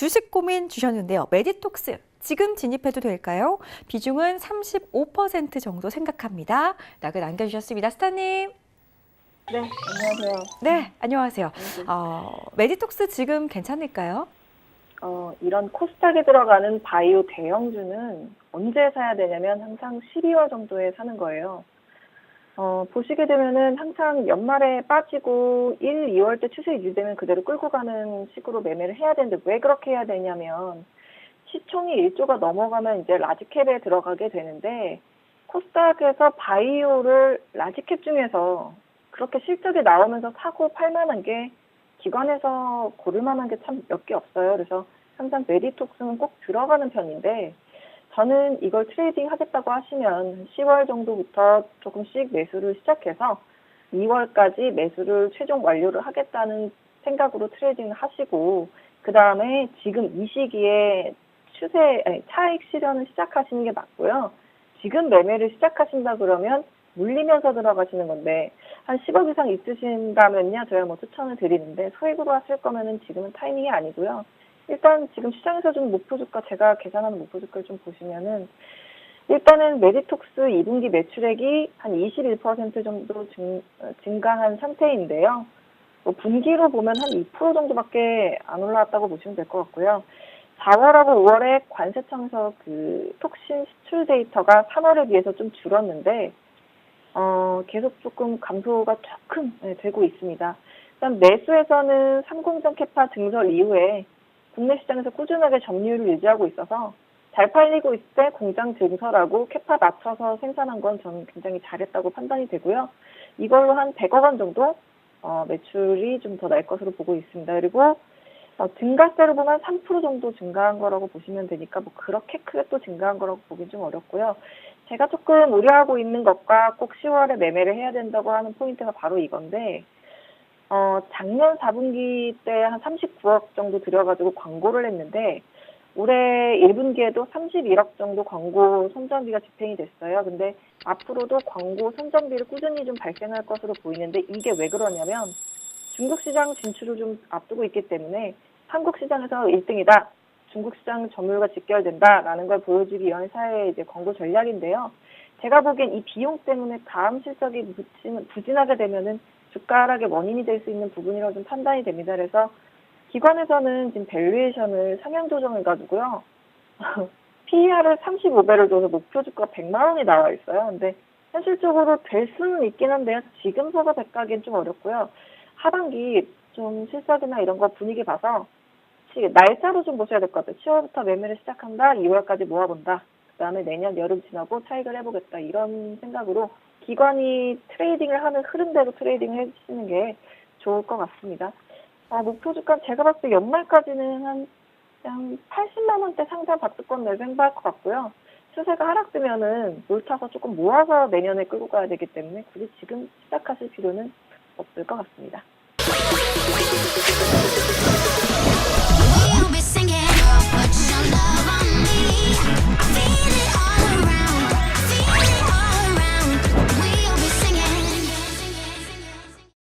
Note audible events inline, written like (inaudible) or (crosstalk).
주식 고민 주셨는데요. 메디톡스 지금 진입해도 될까요? 비중은 35% 정도 생각합니다. 라고 남겨주셨습니다. 스타님. 네, 안녕하세요. 네, 안녕하세요. 어, 메디톡스 지금 괜찮을까요? 어, 이런 코스닥에 들어가는 바이오 대형주는 언제 사야 되냐면 항상 12월 정도에 사는 거예요. 어, 보시게 되면은 항상 연말에 빠지고 1, 2월 때 추세 유지되면 그대로 끌고 가는 식으로 매매를 해야 되는데 왜 그렇게 해야 되냐면 시총이 1조가 넘어가면 이제 라지캡에 들어가게 되는데 코스닥에서 바이오를 라지캡 중에서 그렇게 실적이 나오면서 사고 팔 만한 게 기관에서 고를 만한 게 참 몇 개 없어요. 그래서 항상 메디톡스는 꼭 들어가는 편인데 저는 이걸 트레이딩 하겠다고 하시면 10월 정도부터 조금씩 매수를 시작해서 2월까지 매수를 최종 완료를 하겠다는 생각으로 트레이딩을 하시고 그 다음에 지금 이 시기에 추세 아니, 차익 실현을 시작하시는 게 맞고요. 지금 매매를 시작하신다 그러면 물리면서 들어가시는 건데 한 10억 이상 있으신다면요 저야 뭐 추천을 드리는데 소액으로 하실 거면은 지금은 타이밍이 아니고요. 일단 지금 시장에서 좀 목표 주가 제가 계산하는 목표 주가를 좀 보시면은 일단은 메디톡스 2분기 매출액이 한 21% 정도 증, 어, 증가한 상태인데요. 뭐 분기로 보면 한 2% 정도밖에 안 올라왔다고 보시면 될 것 같고요. 4월하고 5월에 관세청에서 그 톡신 수출 데이터가 3월에 비해서 좀 줄었는데 어, 계속 조금 감소가 조금 네, 되고 있습니다. 일단 매수에서는 삼공정 캐파 증설 이후에 국내 시장에서 꾸준하게 점유율을 유지하고 있어서 잘 팔리고 있을 때 공장 증설하고 캐파 낮춰서 생산한 건 저는 굉장히 잘했다고 판단이 되고요. 이걸로 한 100억 원 정도 어, 매출이 좀 더 날 것으로 보고 있습니다. 그리고 어, 증가세로 보면 3% 정도 증가한 거라고 보시면 되니까 뭐 그렇게 크게 또 증가한 거라고 보긴 좀 어렵고요. 제가 조금 우려하고 있는 것과 꼭 10월에 매매를 해야 된다고 하는 포인트가 바로 이건데 어, 작년 4분기 때 한 39억 정도 들여가지고 광고를 했는데 올해 1분기에도 31억 정도 광고 선정비가 집행이 됐어요. 근데 앞으로도 광고 선정비를 꾸준히 좀 발생할 것으로 보이는데 이게 왜 그러냐면 중국 시장 진출을 좀 앞두고 있기 때문에 한국 시장에서 1등이다. 중국 시장 점유율과 직결된다라는 걸 보여주기 위한 사회의 이제 광고 전략인데요. 제가 보기엔 이 비용 때문에 다음 실적이 부진, 부진하게 되면은 주가 하락의 원인이 될 수 있는 부분이라고 좀 판단이 됩니다. 그래서 기관에서는 지금 밸류에이션을 상향 조정해 가지고요. (laughs) PER을 35배를 줘서 목표 주가 100만 원이 나와 있어요. 근데 현실적으로 될 수는 있긴 한데요. 지금 서서 100가기엔 좀 어렵고요. 하반기 좀 실적이나 이런 거 분위기 봐서 시- 날짜로 좀 보셔야 될 것 같아요. 10월부터 매매를 시작한다. 2월까지 모아본다. 그 다음에 내년 여름 지나고 차익을 해보겠다. 이런 생각으로 기관이 트레이딩을 하는 흐름대로 트레이딩을 해주시는 게 좋을 것 같습니다. 아, 목표 주가 제가 봤을 때 연말까지는 한, 한 80만 원대 상당 박스권 내생할 것 같고요. 추세가 하락되면은 물타서 조금 모아서 내년에 끌고 가야 되기 때문에 굳이 지금 시작하실 필요는 없을 것 같습니다.